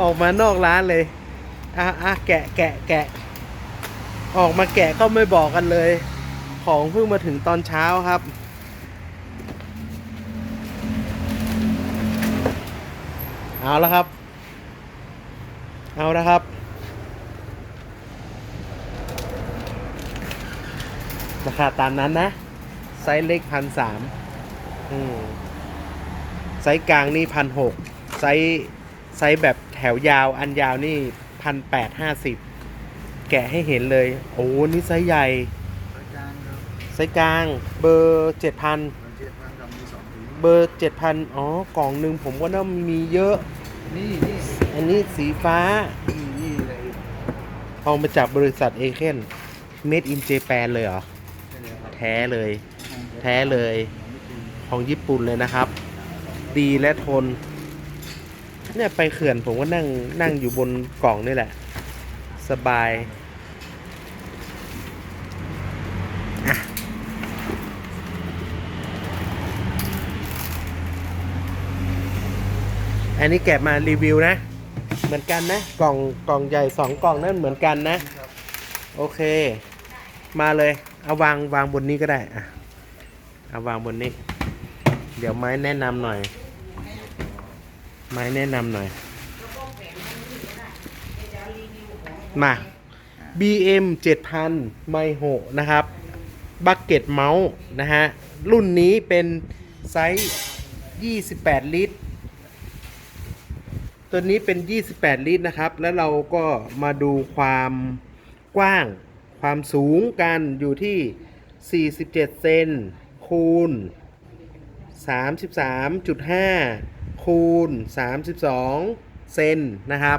ออกมานอกร้านเลย อะอะแกะแกะแกะ ออกมาแกะก็ไม่บอกกันเลย ของเพิ่งมาถึงตอนเช้าครับ เอาแล้วครับ เอาแล้วครับราคาตามนั้นนะ ไซส์เล็กพันสามไซส์กลางนี่พันหก ซส์ไซส์แบบแถวยาวอันยาวนี่พันแปดห้าสิบแกะให้เห็นเลย โอ้นี่ไซส์ใหญ่อาจารย์ครับไซส์กลางเบอร์เจ็ดพันมันเจ็ดพันกับมีสองถุงเบอร์เจ็ดพันอ๋อกล่องหนึ่งผมว่าน่ามีเยอะ นี่นี่อันนี้สีฟ้า นี่นี่เลยเอามาจากบริษัทเอเคน Made in Japan เลยเหรอใช่เลยครับแท้เลย แท้เลย ของญี่ปุ่นเลยนะครับ ดีและทน เนี่ยไปเขื่อนผมก็นั่งนั่งอยู่บนกล่องนี่แหละ สบายอันนี้แกะมารีวิวนะ เหมือนกันนะ กล่องกล่องใหญ่สองกล่องนั่นเหมือนกันนะ โอเค มาเลย เอาวางวางบนนี้ก็ได้อะเอาวางบนนี้ เดี๋ยวไม้แนะนำหน่อย ไม้แนะนำหน่อย มา BM 7000ไมโหนะครับบักเก็ตเมาส์นะฮะ รุ่นนี้เป็นไซส์ 28 ลิตร ตัวนี้เป็น 28 ลิตรนะครับ แล้วเราก็มาดูความกว้าง ความสูงกันอยู่ที่ 47 เซนคูณ 33.5 คูณ 32 เซนนะครับ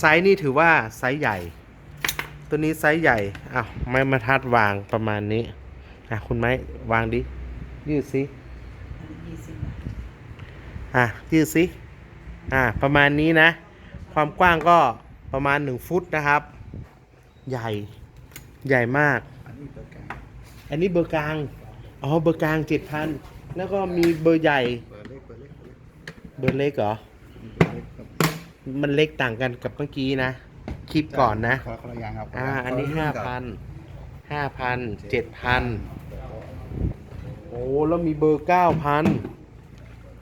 ไซส์นี่ถือว่าไซส์ใหญ่ ตัวนี้ไซส์ใหญ่อ้าวไม้มาทัดวางประมาณนี้อะคุณไม้วางดิ ยืดสิอะยืดสิอะประมาณนี้นะ ความกว้างก็ประมาณ 1 ฟุตนะครับ ใหญ่ใหญ่มาก อันนี้ตัวกลางอันนี้เบอร์กลาง อ๋อ เบอร์กลางเจ็ดพัน แล้วก็มีเบอร์ใหญ่ เบอร์เล็กเหรอเปิดเล็กครับมันเล็กต่างกันกับเมื่อกี้นะ คลิปก่อนนะขอคนละอย่างครับอ่า อันนี้ห้าพัน ห้าพัน เจ็ดพัน โอ้ แล้วมีเบอร์เก้าพัน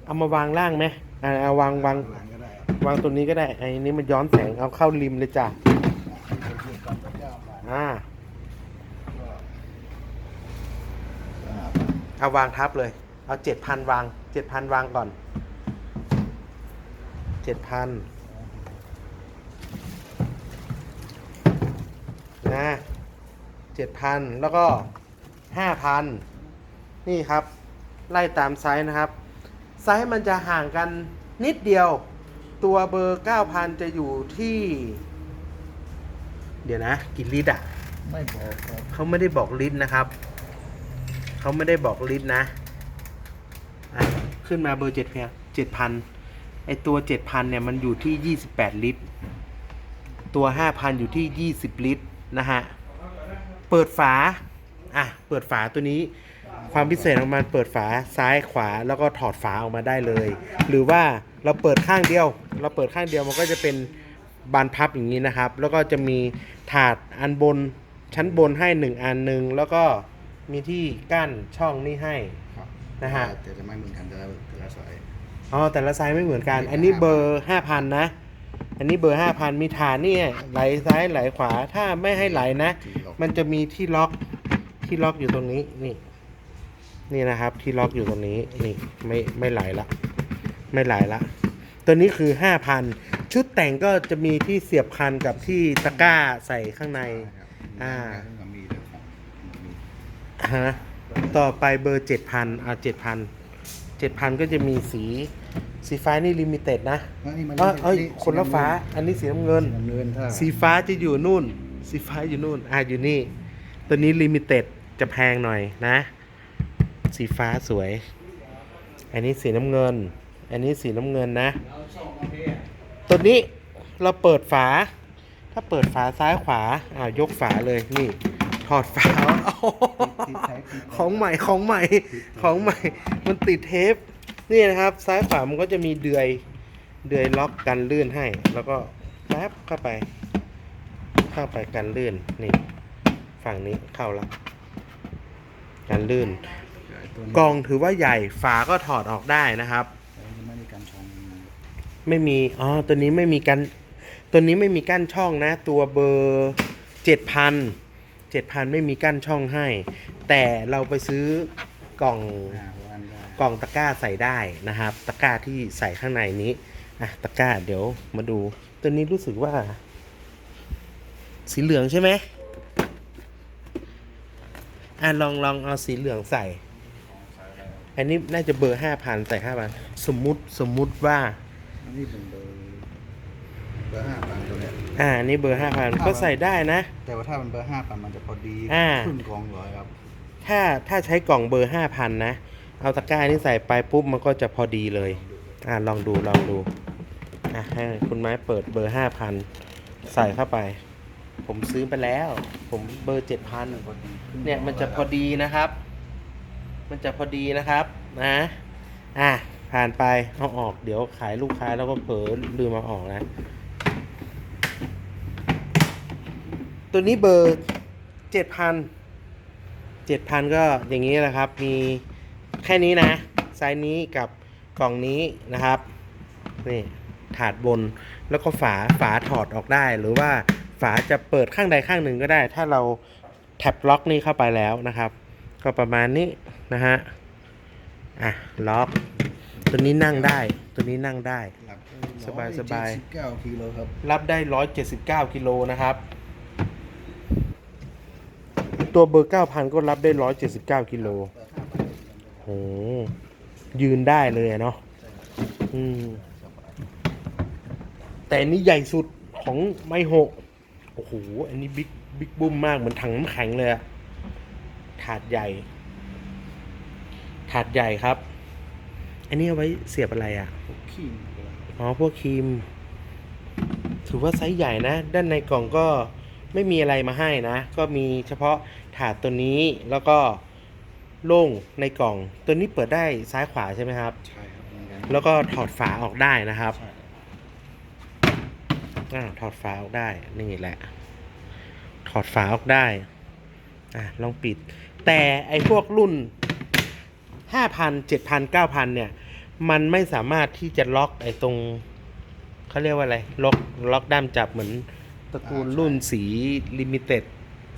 เอามาวางล่างไหมอ่าเอาวางวางหลังก็ได้ครับวางตัวนี้ก็ได้ ไอ้นี้มันย้อนแสง เอาเข้าริมเลยจ้ะอ่า เอาวางทับเลย เอาเจ็ดพันวาง เจ็ดพันวางก่อน เจ็ดพันนะเจ็ดพันแล้วก็ห้าพันนี่ครับ ไล่ตามไซส์นะครับ ไซส์มันจะห่างกันนิดเดียว ตัวเบอร์เก้าพันจะอยู่ที่ เดี๋ยวนะกี่ลิตรอะ ไม่บอกครับเขาไม่ได้บอกลิตรนะครับเขาไม่ได้บอกลิตรนะ อะ ขึ้นมาเบอร์เจ็ดเพียเจ็ดพัน ไอตัวเจ็ดพันเนี่ย มันอยู่ที่ยี่สิบแปดลิตร ตัวห้าพันอยู่ที่ยี่สิบลิตร นะฮะ เปิดฝา อะ เปิดฝาตัวนี้ ความพิเศษของมันเปิดฝาซ้ายขวาแล้วก็ถอดฝาออกมาได้เลย หรือว่าเราเปิดข้างเดียว เราเปิดข้างเดียวมันก็จะเป็นบานพับอย่างนี้นะครับ แล้วก็จะมีถาดอันบนชั้นบนให้หนึ่งอันหนึ่งแล้วก็มีที่กั้นช่องนี่ให้ ครับนะฮะ แต่จะไม่เหมือนกันแต่ละแต่ละสาย อ๋อแต่ละไซส์ไม่เหมือนกัน อันนี้เบอร์ห้าพันนะ อันนี้เบอร์ห้าพันมีฐานเนี่ยไหลซ้ายไหลขวาถ้าไม่ให้ไหลนะที่เรามันจะมีที่ล็อกที่ล็อกอยู่ตรงนี้นี่ นี่นะครับ ที่ล็อกอยู่ตรงนี้นี่ไม่ไม่ไหลละ ไม่ไหลละ ตัวนี้คือห้าพันชุดแต่งก็จะมีที่เสียบคันกับที่ตะกร้าใส่ข้างใน อ่ามีเรื่องของมีฮะต่อไปเบอร์เจ็ดพันอ่าเจ็ดพัน เจ็ดพันก็จะมีสีสีฟ้านี่ลิมิเต็ดนะอันนี้มันเอ้ยเอ้ยคนละฟ้าอันนี้สีน้ำเงิน สีน้ำเงินถ้าสีฟ้าจะอยู่นู่น สีฟ้าอยู่นู่น อ่าอยู่นี่ ตัวนี้ลิมิเต็ดจะแพงหน่อยนะ สีฟ้าสวย อันนี้สีน้ำเงิน อันนี้สีน้ำเงินนะ ตัวนี้เราเปิดฝา ถ้าเปิดฝาซ้ายขวา อ่ายกฝาเลยนี่ ถอดฝาโอ้โห ของใหม่ของใหม่ของใหม่ มันติดเทป นี่นะครับ ซ้ายขวามันก็จะมีเดือย เดือยล็อกกันลื่นให้ แล้วก็แป๊บเข้าไป เข้าไปกันลื่น นี่ ฝั่งนี้เข้าแล้วกันลื่นกล่องถือว่าใหญ่ ฝาก็ถอดออกได้นะครับไม่ได้การชงไม่มี อ๋อ ตัวนี้ไม่มีกัน ตัวนี้ไม่มีกั้นช่องนะ ตัวเบอร์เจ็ดพัน เจ็ดพันไม่มีกั้นช่องให้ แต่เราไปซื้อกล่องอ่าวันได้กล่องตะกร้าใส่ได้นะครับ ตะกร้าที่ใส่ข้างในนี้อะตะกร้าเดี๋ยวมาดู ตัวนี้รู้สึกว่า สีเหลืองใช่ไหมอะลองลองเอาสีเหลืองใส่ อันนี้น่าจะเบอร์ห้าพันใส่ห้าพันสมมุติสมมุติว่า อันนี้เป็นเบอร์เบอร์ห้า พันตัวเนี้ยอ่านี่เบอร์ห้าพัน5,000ก็ใส่ได้นะ แต่ว่าถ้ามันเบอร์ห้าพันมันจะพอดีอ่าครึ่งกองร้อยครับถ้าถ้าใช้กล่องเบอร์ห้าพันนะ เอาตะกร้านี่ใส่ไปปุ๊บมันก็จะพอดีเลย อ่าลองดูลองดูอะให้คุณไม้เปิดเบอร์ห้าพันใส่เข้าไป ผมซื้อไปแล้ว ผมเบอร์เจ็ดพัน พอดีครึ่งเนี่ยมันจะพอดีนะครับ มันจะพอดีนะครับนะ อะผ่านไปเอาออกเดี๋ยวขายลูกค้าแล้วก็เผลอลืมมาออกนะ ตัวนี้เบอร์เจ็ดพันเจ็ดพันก็อย่างนี้แหละครับ มีแค่นี้นะ ไซส์นี้กับกล่องนี้นะครับนี่ถาดบนแล้วก็ฝาฝาถอดออกได้ หรือว่าฝาจะเปิดข้างใดข้างหนึ่งก็ได้ ถ้าเราแท็บล็อกนี่เข้าไปแล้วนะครับ ก็ประมาณนี้นะฮะอะล็อกตัวนี้นั่งได้ ตัวนี้นั่งได้หลักสบายสบายเก้ากิโลครับ รับได้179กิโลนะครับ ตัวเบอร์9,000ก็รับได้179กิโลเบอร์ห้าพันโอ้ยืนได้เลยอะเนาะอืมแต่อันนี้ใหญ่สุดของไมโฮะโอ้โห อันนี้บิ๊กบิ๊กบุ้มมากเหมือนถังน้ำแข็งเลยอะถาดใหญ่ ถาดใหญ่ครับ อันนี้เอาไว้เสียบอะไรอะพวกขี้อ๋อ พวกครีม ถือว่าไซส์ใหญ่นะ ด้านในกล่องก็ ไม่มีอะไรมาให้นะ ก็มีเฉพาะถาดตัวนี้แล้วก็โล่งในกล่อง ตัวนี้เปิดได้ซ้ายขวาใช่ไหมครับ ใช่ครับเหมือนกันแล้วก็ถอดฝาออกได้นะครับใช่อ่าถอดฝาออกได้นี่แหละ ถอดฝาออกได้อะลองปิด แต่ไอ้พวกรุ่นห้าพันเจ็ดพันเก้าพันเนี่ย มันไม่สามารถที่จะล็อกไอ้ตรงเขาเรียกว่าอะไร ล็อกล็อกด้ามจับเหมือน ตระกูลรุ่นสีลิมิเต็ด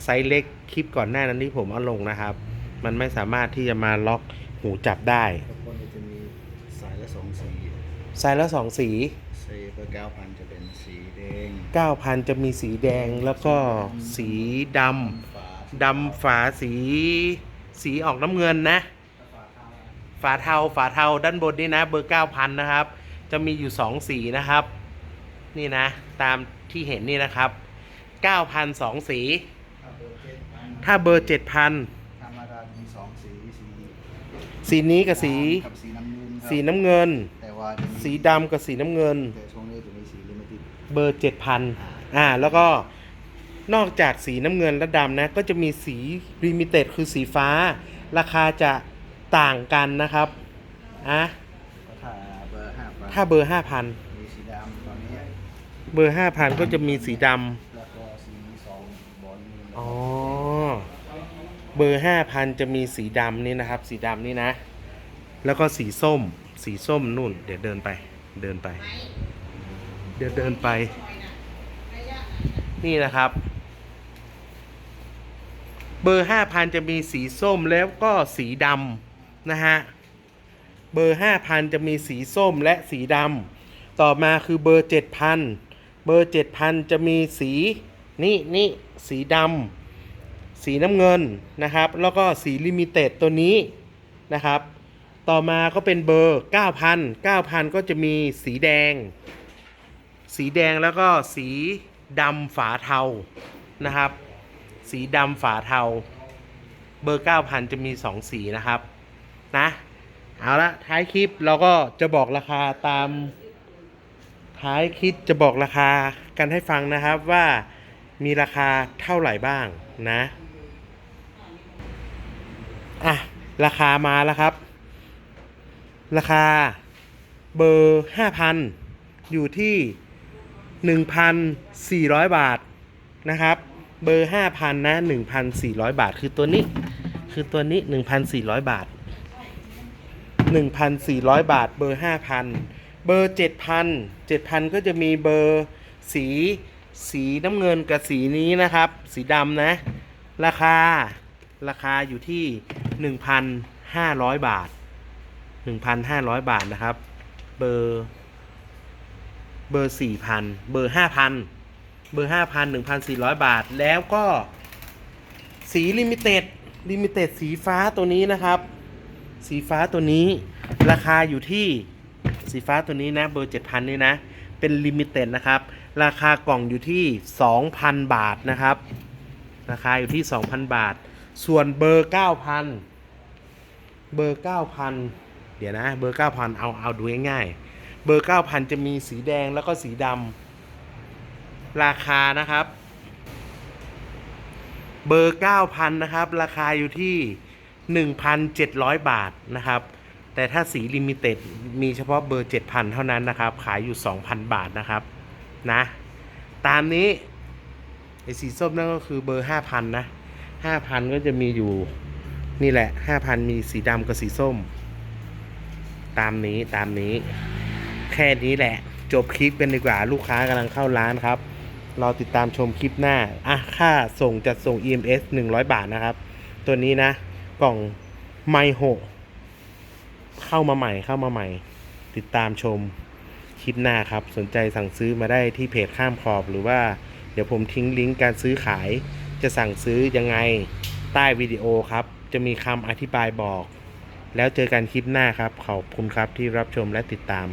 ไซส์เล็กคลิปก่อนหน้านั้นที่ผมเอาลงนะครับ มันไม่สามารถที่จะมาล็อกหูจับได้แล้วก็จะมีสายละสองสีไซส์ละสองสีเซเบอร์เก้าพันจะเป็นสีแดง9,000 จะมีสีแดงแล้วก็สีดำฝาดำฝาสีสีออกน้ำเงินนะ ฝาเทาฝาเทาด้านบนนี่นะ เบอร์ 9,000 นะครับ จะมีอยู่ 2 สีนะครับ นี่นะ ตามที่เห็นนี่นะครับ9,000 2สี ถ้าเบอร์เจ็ดพันถ้าเบอร์7,000ธรรมดามีสองสีสีสีนี้กับสีกับสีน้ำเงินครับสีน้ำเงิน แต่ว่าจะมีสีดำกับสีน้ำเงิน แต่ช่วงนี้จะมีสีลิมิเต็ดเบอร์7,000อ่า แล้วก็นอกจากสีน้ำเงินและดำนะ ก็จะมีสีลิมิเต็ดคือสีฟ้า ราคาจะต่างกันนะครับอะถ้าเบอร์ห้าพันถ้าเบอร์5,000มีสีดำตอนนี้ เบอร์5,000ก็จะมีสีดแล้วก็สีสองบอลนี่ำอ๋อ เบอร์5,000จะมีสีดำนี่นะครับ สีดำนี่นะ แล้วก็สีส้ม สีส้มนู่น เดี๋ยวเดินไป เดินไป เดี๋ยวเดินไป นี่นะครับ เบอร์5,000จะมีสีส้มแล้วก็สีดำนะฮะ เบอร์5,000จะมีสีส้มและสีดำต่อมาคือเบอร์7,000 เบอร์ 7,000 จะมีสีนี่นี่สีดำสีน้ำเงินนะครับ แล้วก็สีลิมิเต็ดตัวนี้นะครับ ต่อมาก็เป็นเบอร์ 9,000 9,000 ก็จะมีสีแดง สีแดงแล้วก็สีดำฝาเทานะครับ สีดำฝาเทา เบอร์ 9,000 จะมี 2 สีนะครับนะเอาละท้ายคลิปเราก็จะบอกราคาตาม ท้ายคลิปจะบอกราคากันให้ฟังนะครับว่ามีราคาเท่าไหร่บ้างนะอะราคามาแล้วครับ ราคาเบอร์5,000อยู่ที่1,400บาทนะครับ เบอร์5,000นะ1,400บาท คือตัวนี้ คือตัวนี้1,400บาท1,400บาท เบอร์5,000 เบอร์7,000 7,000ก็จะมีเบอร์สีสีน้ำเงินกับสีนี้นะครับ สีดำนะ ราคาราคาอยู่ที่1,500บาท1,500บาทนะครับ เบอร์เบอร์4,000เบอร์5,000เบอร์5,000 1,400บาท แล้วก็สีลิมิเต็ดลิมิเต็ดสีฟ้าตัวนี้นะครับ สีฟ้าตัวนี้ราคาอยู่ที่ สีฟ้าตัวนี้นะเบอร์7,000นี่นะ เป็นลิมิเต็ดนะครับ ราคากล่องอยู่ที่ 2,000 บาทนะครับ ราคาอยู่ที่ 2,000 บาท ส่วนเบอร์ 9,000 เบอร์ 9,000 เดี๋ยวนะ เบอร์ 9,000 เอาเอาดูง่ายๆ เบอร์ 9,000 จะมีสีแดงแล้วก็สีดำราคานะครับ เบอร์ 9,000 นะครับ ราคาอยู่ที่ 1,700 บาทนะครับ แต่ถ้าสีลิมิเต็ดมีเฉพาะเบอร์ 7,000 เท่านั้นนะครับ ขายอยู่ 2,000 บาทนะครับนะ ตามนี้ไอสีส้มนั่นก็คือเบอร์ 5,000 นะ 5,000 ก็จะมีอยู่นี่แหละ 5,000 มีสีดำกับสีส้ม ตามนี้ตามนี้ แค่นี้แหละ จบคลิปกันดีกว่าลูกค้ากำลังเข้าร้านครับเราติดตามชมคลิปหน้า อะ ค่าส่งจัดส่ง EMS 100 บาทนะครับ ตัวนี้นะ กล่องไมโห เข้ามาใหม่เข้ามาใหม่ ติดตามชมคลิปหน้าครับ สนใจสั่งซื้อมาได้ที่เพจข้ามขอบหรือว่า เดี๋ยวผมทิ้งลิงก์การซื้อขาย จะสั่งซื้อยังไงใต้วิดีโอครับ จะมีคำอธิบายบอก แล้วเจอกันคลิปหน้าครับ ขอบคุณครับที่รับชมและติดตาม